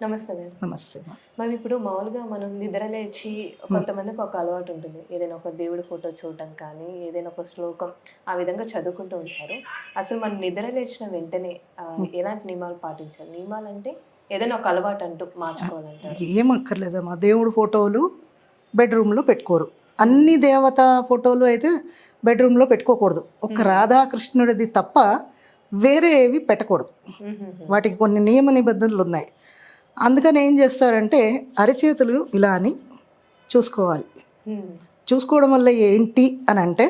నమస్తే మేడం. నమస్తే. మరి ఇప్పుడు మామూలుగా మనం నిద్ర లేచి కొంతమందికి ఒక అలవాటు ఉంటుంది. ఏదైనా ఒక దేవుడి ఫోటో చూడటం కానీ ఏదైనా ఒక శ్లోకం ఆ విధంగా చదువుకుంటూ ఉంటారు. అసలు మనం నిద్ర లేచిన వెంటనే ఆ, ఎలాంటి నియమాలు పాటించాలి? నియమాలు అంటే ఏదైనా ఒక అలవాటు అంటూ మార్చుకోవాలంటారు. ఏం అక్కర్లేదమ్మా దేవుడు ఫోటోలు బెడ్రూమ్లో పెట్టుకోరు. అన్ని దేవత ఫోటోలు అయితే బెడ్రూమ్లో పెట్టుకోకూడదు. ఒక్క రాధాకృష్ణుడిది తప్ప వేరే ఏవి పెట్టకూడదు వాటికి కొన్ని నియమ నిబంధనలు ఉన్నాయి. అందుకని ఏం చేస్తారంటే అరచేతులు ఇలా అని చూసుకోవాలి. చూసుకోవడం వల్ల ఏంటి అని అంటే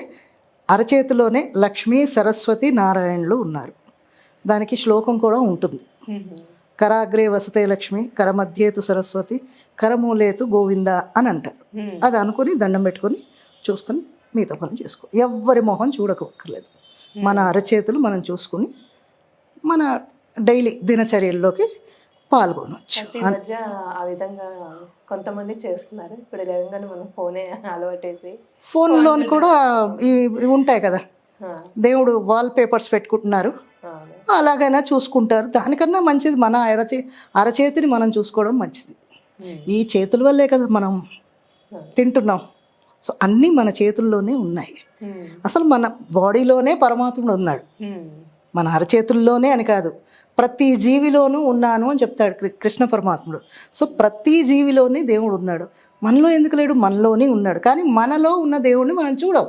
అరచేతిలోనే లక్ష్మీ సరస్వతి నారాయణులు ఉన్నారు. దానికి శ్లోకం కూడా ఉంటుంది. కరాగ్రే వసతే లక్ష్మి కరమధ్యేతు సరస్వతి కరమూలేతు గోవింద అని అంటారు. అది అనుకుని దండం పెట్టుకొని చూసుకొని మిగతా పనులు చేసుకో. ఎవ్వరి మొహం చూడకక్కర్లేదు మన అరచేతులు మనం చూసుకుని మన డైలీ దినచర్యల్లోకి పాల్గొనవచ్చు ఆ విధంగా కొంతమంది చేస్తున్నారు. ఇప్పుడు లేవగానే మనం ఫోనే అలవాటైపోయి ఫోన్లోని కూడా ఉంటాయి కదా. దేవుడు వాల్ పేపర్స్ పెట్టుకుంటున్నారు. అలాగైనా చూసుకుంటారు. దానికన్నా మంచిది మన అరచే అరచేతిని మనం చూసుకోవడం మంచిది. ఈ చేతుల వల్లే కదా మనం తింటున్నాం. సో అన్నీ మన చేతుల్లోనే ఉన్నాయి. అసలు మన బాడీలోనే పరమాత్ముడు ఉన్నాడు. మన అరచేతుల్లోనే అని కాదు ప్రతి జీవిలోనూ ఉన్నాను అని చెప్తాడు కృష్ణ పరమాత్ముడు. సో ప్రతి జీవిలోనే దేవుడు ఉన్నాడు. మనలో ఎందుకు లేడు? మనలోనే ఉన్నాడు. కానీ మనలో ఉన్న దేవుడిని మనం చూడవు.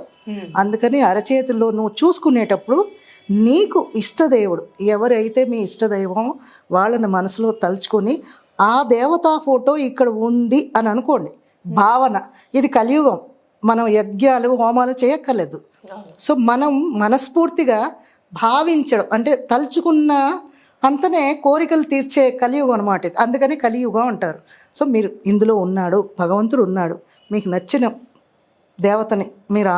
అందుకని అరచేతుల్లో నువ్వు చూసుకునేటప్పుడు నీకు ఇష్టదేవుడు ఎవరైతే మీ ఇష్టదైవమో వాళ్ళని మనసులో తలుచుకొని ఆ దేవతా ఫోటో ఇక్కడ ఉంది అని అనుకోండి. భావన. ఇది కలియుగం. మనం యజ్ఞాలు హోమాలు చేయక్కర్లేదు. సో మనం మనస్ఫూర్తిగా భావించడం అంటే తలుచుకున్న అంతనే కోరికలు తీర్చే కలియుగం అనమాట ఇది అందుకని కలియుగం అంటారు సో మీరు ఇందులో ఉన్నాడు భగవంతుడు ఉన్నాడు మీకు నచ్చిన దేవతని మీరు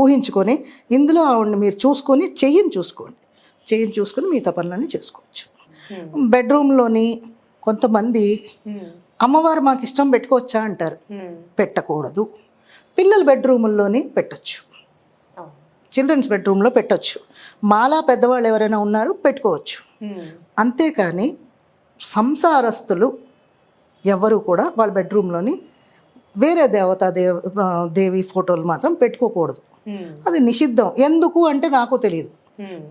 ఊహించుకొని ఇందులో ఆవిడని మీరు చూసుకొని చెయ్యిని చూసుకోండి చెయ్యిని చూసుకొని మిగతా పనులన్నీ చేసుకోవచ్చు ఉమ్. బెడ్రూమ్లోని కొంతమంది ఉమ్. అమ్మవారు మాకు ఇష్టం పెట్టుకోవచ్చా అంటారు ఉమ్. పెట్టకూడదు పిల్లల బెడ్రూముల్లోని పెట్టొచ్చు. చిల్డ్రన్స్ బెడ్రూమ్లో పెట్టొచ్చు. మాలా పెద్దవాళ్ళు ఎవరైనా ఉన్నారు పెట్టుకోవచ్చు. అంతేకాని సంసారస్తులు ఎవరు కూడా వాళ్ళ బెడ్రూమ్లోని వేరే దేవతా దేవ దేవి ఫోటోలు మాత్రం పెట్టుకోకూడదు. అది నిషిద్ధం. ఎందుకు అంటే నాకు తెలియదు.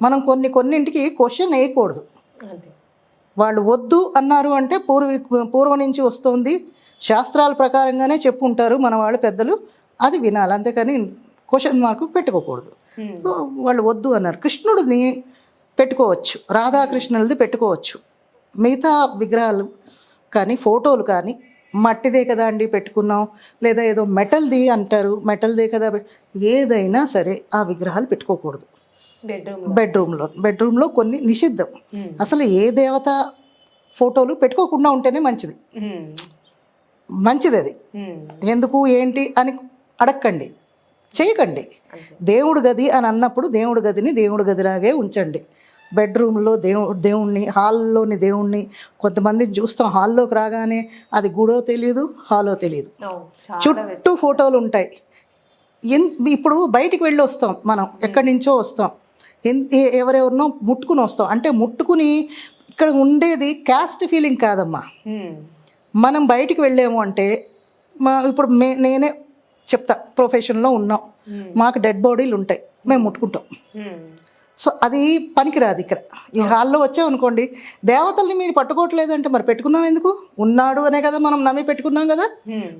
మనం కొన్ని కొన్నింటికి క్వశ్చన్ వేయకూడదు. వాళ్ళు వద్దు అన్నారు అంటే పూర్వీ పూర్వం నుంచి వస్తుంది. శాస్త్రాల ప్రకారంగానే చెప్పుంటారు మన వాళ్ళ పెద్దలు. అది వినాలి. అంతేకాని క్వశ్చన్ మార్క్ పెట్టుకోకూడదు. సో వాళ్ళు వద్దు అన్నారు. కృష్ణుడిని పెట్టుకోవచ్చు. రాధాకృష్ణులది పెట్టుకోవచ్చు. మిగతా విగ్రహాలు కానీ ఫోటోలు కానీ మట్టిదే కదా అండి పెట్టుకున్నాం. లేదా ఏదో మెటల్ది అంటారు. మెటల్దే కదా ఏదైనా సరే ఆ విగ్రహాలు పెట్టుకోకూడదు. బెడ్రూమ్ బెడ్రూమ్లో. బెడ్రూమ్లో కొన్ని నిషిద్ధం. ఉమ్. అసలు ఏ దేవత ఫోటోలు పెట్టుకోకుండా ఉంటేనే మంచిది. ఉమ్. మంచిది అది. ఎందుకు ఏంటి అని అడక్కండి. చేయకండి. దేవుడు గది అని అన్నప్పుడు దేవుడు గదిని దేవుడు గదిలాగే ఉంచండి. బెడ్రూమ్లో దేవు దేవుణ్ణి హాల్లోని దేవుణ్ణి కొంతమందిని చూస్తాం. హాల్లోకి రాగానే అది గుడో తెలియదు హాలో తెలియదు చుట్టూ ఫోటోలు ఉంటాయి ఎన్ ఇప్పుడు బయటికి వెళ్ళి వస్తాం మనం ఎక్కడి నుంచో వస్తాం. ఎవరెవరినో ముట్టుకుని వస్తాం. అంటే ముట్టుకుని ఇక్కడ ఉండేది క్యాస్ట్ ఫీలింగ్ కాదమ్మా. మనం బయటికి వెళ్ళాము అంటే మా ఇప్పుడు మే నేనే చెప్తా ప్రొఫెషన్లో ఉన్నాం. మాకు డెడ్ బాడీలు ఉంటాయి. మేము ముట్టుకుంటాం. సో అది పనికిరాదు ఇక్కడ. ఈ హాల్లో వచ్చామనుకోండి దేవతల్ని మీరు పట్టుకోవట్లేదు అంటే మరి పెట్టుకున్నాం ఎందుకు? ఉన్నాడు అనే కదా మనం నమ్మి పెట్టుకున్నాం కదా.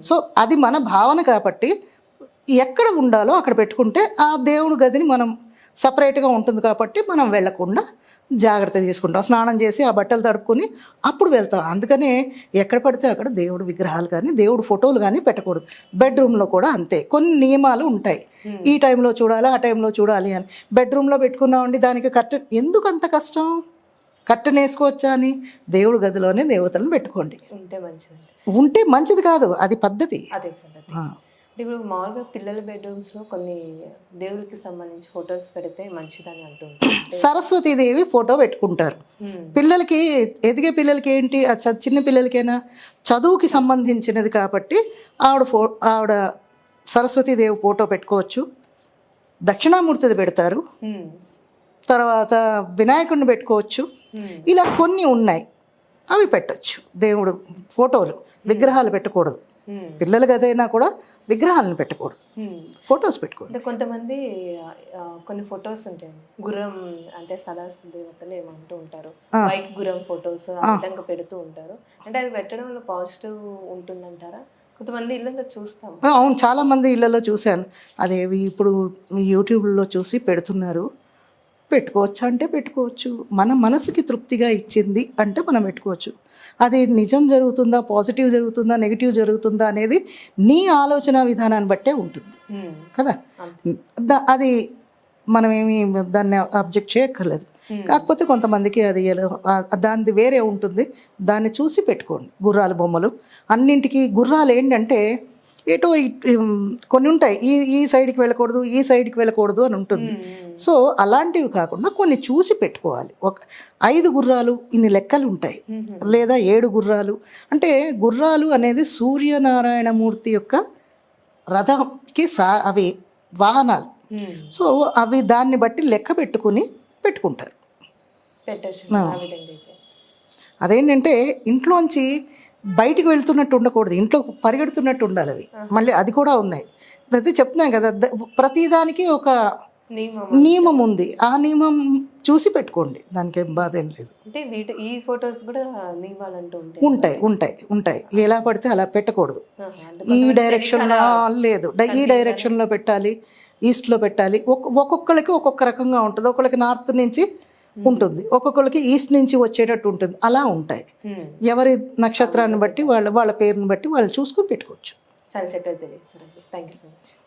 సో అది మన భావన కాబట్టి ఎక్కడ ఉండాలో అక్కడ పెట్టుకుంటే ఆ దేవుడు గదిని మనం సపరేట్గా ఉంటుంది కాబట్టి మనం వెళ్ళకుండా జాగ్రత్త తీసుకుంటాం. స్నానం చేసి ఆ బట్టలు తడుపుకొని అప్పుడు వెళ్తాం. అందుకనే ఎక్కడ పడితే అక్కడ దేవుడు విగ్రహాలు కానీ దేవుడు ఫోటోలు కానీ పెట్టకూడదు. బెడ్రూమ్లో కూడా అంతే. కొన్ని నియమాలు ఉంటాయి. ఈ టైంలో చూడాలి ఆ టైంలో చూడాలి అని. బెడ్రూమ్లో పెట్టుకున్నామండి దానికి కర్టెన్ ఎందుకు అంత కష్టం? కర్టెన్ వేసుకోవచ్చా అని? దేవుడు గదిలోనే దేవతలను పెట్టుకోండి. ఉంటే మంచిది. ఉంటే మంచిది కాదు. అది పద్ధతి. ఇప్పుడు మామూలుగా పిల్లల బెడ్రూమ్స్లో కొన్ని దేవుడికి సంబంధించి ఫొటోస్ పెడితే మంచిదని అంటుంటారు. సరస్వతీదేవి ఫోటో పెట్టుకుంటారు. పిల్లలకి ఎదిగే పిల్లలకి ఏంటి? చిన్న పిల్లలకైనా చదువుకి సంబంధించినది కాబట్టి ఆవిడ ఫో ఆవిడ సరస్వతీదేవి ఫోటో పెట్టుకోవచ్చు. దక్షిణామూర్తిది పెడతారు. తర్వాత వినాయకుడిని పెట్టుకోవచ్చు. ఇలా కొన్ని ఉన్నాయి. అవి పెట్టొచ్చు. దేవుడు ఫోటోలు విగ్రహాలు పెట్టకూడదు. ఉమ్, పిల్లలు గదైనా కూడా విగ్రహాలను పెట్టకూడదు. ఫొటోస్ పెట్టుకోండి అంటే కొంతమంది కొన్ని ఫొటోస్ ఉంటాయి. గుర్రం అంటే సదాస్తు దేవతలు ఏమంటూ ఉంటారు. బైక్ గుర్రం ఫొటోస్ విధంగా పెడుతూ ఉంటారు. అంటే అది పెట్టడం వల్ల పాజిటివ్ ఉంటుందంటారా? కొంతమంది ఇళ్ళలో చూస్తాం. అవును. చాలా మంది ఇళ్ళలో చూశాను. అదేవి ఇప్పుడు మీ యూట్యూబ్లో చూసి పెడుతున్నారు. పెట్టుకోవచ్చు అంటే పెట్టుకోవచ్చు. మన మనసుకి తృప్తిగా ఇచ్చింది అంటే మనం పెట్టుకోవచ్చు. అది నిజం జరుగుతుందా పాజిటివ్ జరుగుతుందా నెగిటివ్ జరుగుతుందా అనేది నీ ఆలోచన విధానాన్ని బట్టే ఉంటుంది. కదా? అది మనమేమి దాన్ని అబ్జెక్ట్ చేయక్కర్లేదు. కాకపోతే కొంతమందికి అది దానిది వేరే ఉంటుంది. దాన్ని చూసి పెట్టుకోండి. గుర్రాల బొమ్మలు. అన్నింటికి గుర్రాలు ఏంటంటే ఉమ్, కొన్ని ఉంటాయి. ఈ ఈ సైడ్కి వెళ్ళకూడదు ఈ సైడ్కి వెళ్ళకూడదు అని ఉంటుంది. ఉమ్. సో అలాంటివి కాకుండా కొన్ని చూసి పెట్టుకోవాలి. ఒక ఐదు గుర్రాలు ఇన్ని లెక్కలు ఉంటాయి. ఉమ్, లేదా ఏడు గుర్రాలు. అంటే గుర్రాలు అనేది సూర్యనారాయణమూర్తి యొక్క రథంకి సా అవి వాహనాలు. ఉమ్. సో అవి దాన్ని బట్టి లెక్క పెట్టుకుని పెట్టుకుంటారు. అదేంటంటే ఇంట్లోంచి బయటికి వెళ్తున్నట్టు ఉండకూడదు. ఇంట్లో పరిగెడుతున్నట్టు ఉండాలి అవి. మళ్ళీ అది కూడా ఉన్నాయి. అదే చెప్తున్నాం కదా ప్రతిదానికి ఒక నియమం ఉంది. ఆ నియమం చూసి పెట్టుకోండి. దానికి ఏం బాధ ఏం లేదు. అంటే వీటి ఈ ఫొటోస్ కూడా నియమాలంటూ ఉంటాయి. ఉంటాయి ఉంటాయి ఎలా పడితే అలా పెట్టకూడదు. ఈ డైరెక్షన్లో లేదు. ఈ డైరెక్షన్లో పెట్టాలి ఈస్ట్లో పెట్టాలి. ఒక్- ఒక్కొక్కరికి ఒక్కొక్క రకంగా ఉంటుంది. ఒక్కొక్కరికి నార్త్ నుంచి ఉంటుంది. ఒక్కొక్కరికి ఈస్ట్ నుంచి వచ్చేటట్టు ఉంటుంది. అలా ఉంటాయి. ఎవరి నక్షత్రాన్ని బట్టి వాళ్ళ వాళ్ళ పేరుని బట్టి వాళ్ళు చూసుకొని పెట్టుకోవచ్చు. చాలా చక్కగా తెలియదు sir thank you so much